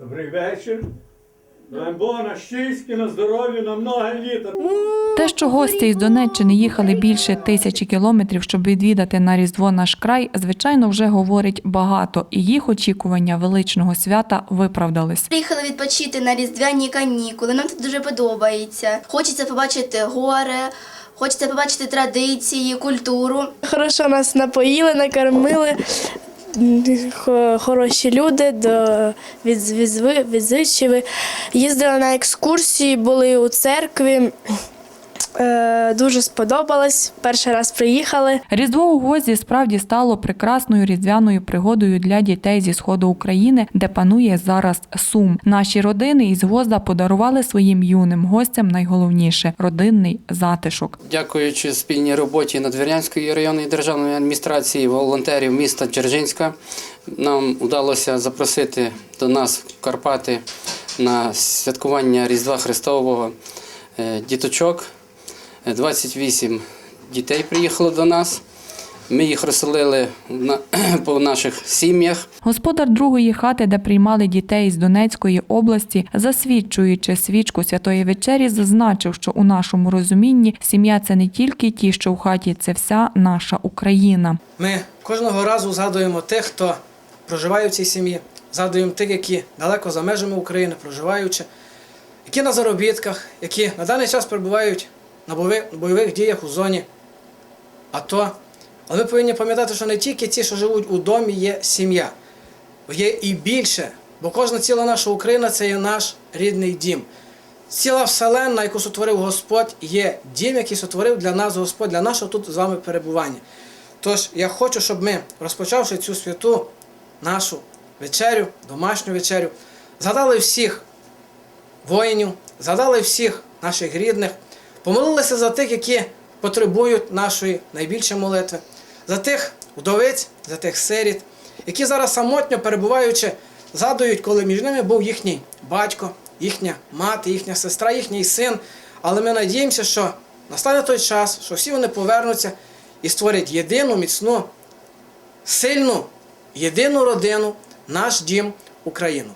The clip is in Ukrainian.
Добрий вечір. Дай Бог на щастя, на здоров'я, на много літа. Те, що гості із Донеччини їхали більше тисячі кілометрів, щоб відвідати на Різдво наш край, звичайно, вже говорить багато, і їх очікування величного свята виправдались. Приїхали відпочити на різдвяні канікули. Нам тут дуже подобається. Хочеться побачити гори, хочеться побачити традиції, культуру. Хорошо нас напоїли, накормили. Хо- Хороші люди, до від, відзви- Їздили на екскурсії, були у церкві. Е, дуже сподобалось. Перший раз приїхали. Різдво у Гозі справді стало прекрасною різдвяною пригодою для дітей зі сходу України, де панує зараз сум. Наші родини із Гозда подарували своїм юним гостям найголовніше родинний затишок. Дякуючи спільній роботі Надвірнянської районної державної адміністрації, волонтерів міста Дзержинська, нам вдалося запросити до нас в Карпати на святкування Різдва Христового е, діточок. Е, 28 дітей приїхало до нас. Ми їх розселили по наших сім'ях. Господар другої хати, де приймали дітей з Донецької області, засвідчуючи свічку святої вечері, зазначив, що у нашому розумінні сім'я це не тільки ті, що в хаті, це вся наша Україна. Ми кожного разу згадуємо тих, хто проживає в цій сім'ї, згадуємо тих, які далеко за межами України проживаючи, які на заробітках, які на даний час перебувають на бойових, діях у зоні АТО. Але ми повинні пам'ятати, що не тільки ті, що живуть у домі, є сім'я, є і більше, бо кожна ціла наша Україна це є наш рідний дім. Ціла вселенна, яку сотворив Господь, є дім, який сотворив для нас Господь, для нашого тут з вами перебування. Тож я хочу, щоб ми, розпочавши цю святу нашу вечерю, домашню вечерю, згадали всіх воїнів, згадали всіх наших рідних, помолилися за тих, які потребують нашої найбільшої молитви, за тих вдовиць, за тих сиріт, які зараз самотньо перебуваючи, згадують, коли між ними був їхній батько, їхня мати, їхня сестра, їхній син. Але ми надіємося, що настане той час, що всі вони повернуться і створять єдину, міцну, сильну, єдину родину, наш дім, Україну.